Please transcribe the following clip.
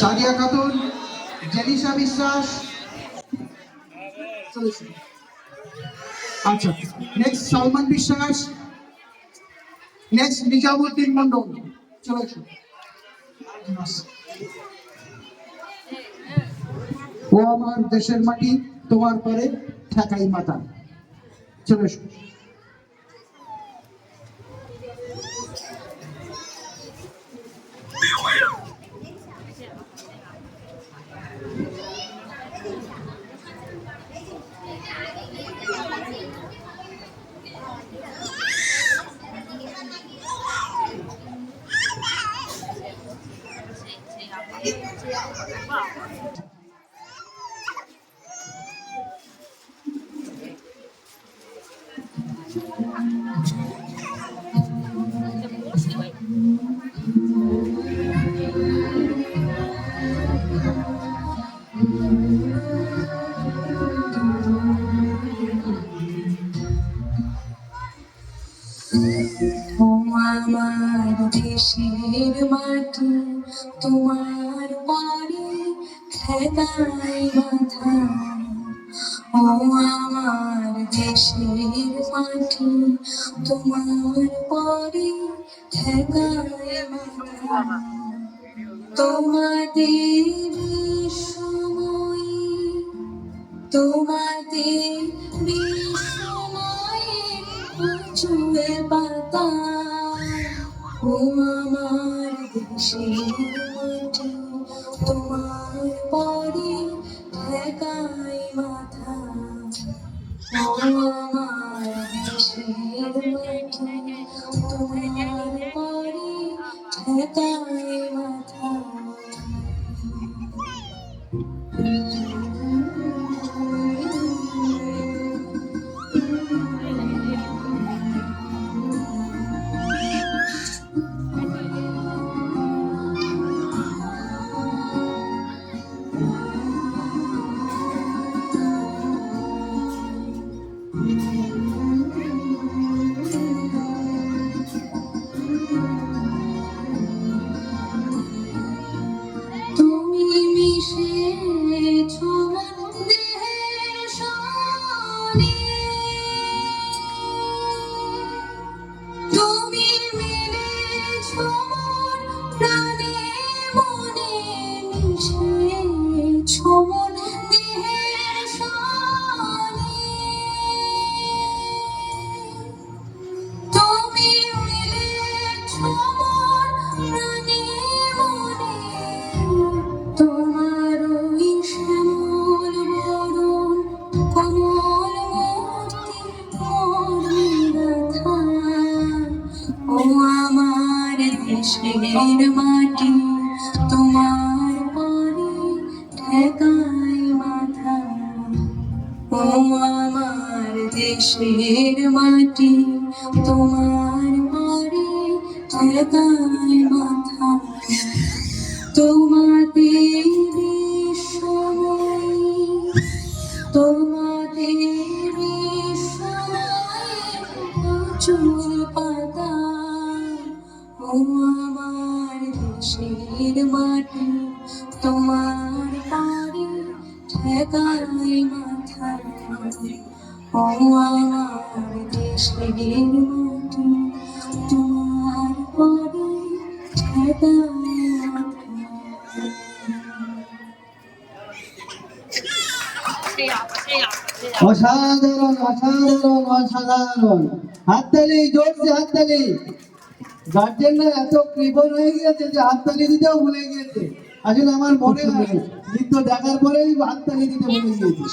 সাদিয়া খাতুন জেনিসা বিশ্বাস। আচ্ছা নেক্সট সালমান বিশ্বাস নেক্সট নিজামুদ্দিন মন্ডল চলে। ও আমার দেশের মাটি, তোমার পরে ঠেকাই মাতা চলে আমার দেশের মাটি তোমার পরে খেদাই মাথা ও আমার দেশের মাটি, তোমার পরে মাথা তোমাদের সময়, তোমাদের বিসময়ে চুয়ে পাতা, ও আমার দেশের মাটি। পরে ঠেকাই মাথা। আমার দেশের মাটি তোমার পরে ঠেকাই মাথা। You. দেশের মাটি তোমার মাথা। ও আমার দেশের মাটি তোমার পরে ঠেকাই মাথা। তোমাদের ঠেকাই মাথা ও আমার দেশের মাটি তোমার অসাধারণ অসাধারণ অসাধারণ। হাততালি জোরছে হাততালি গার্জেনরা এত কৃপণ হয়ে গিয়েছে যে হাততালি দিতেও ভুলে গিয়েছে। আসলে আমার মনে হয় নৃত্য দেখার পরেই হাততালি দিতে বলে গিয়েছে।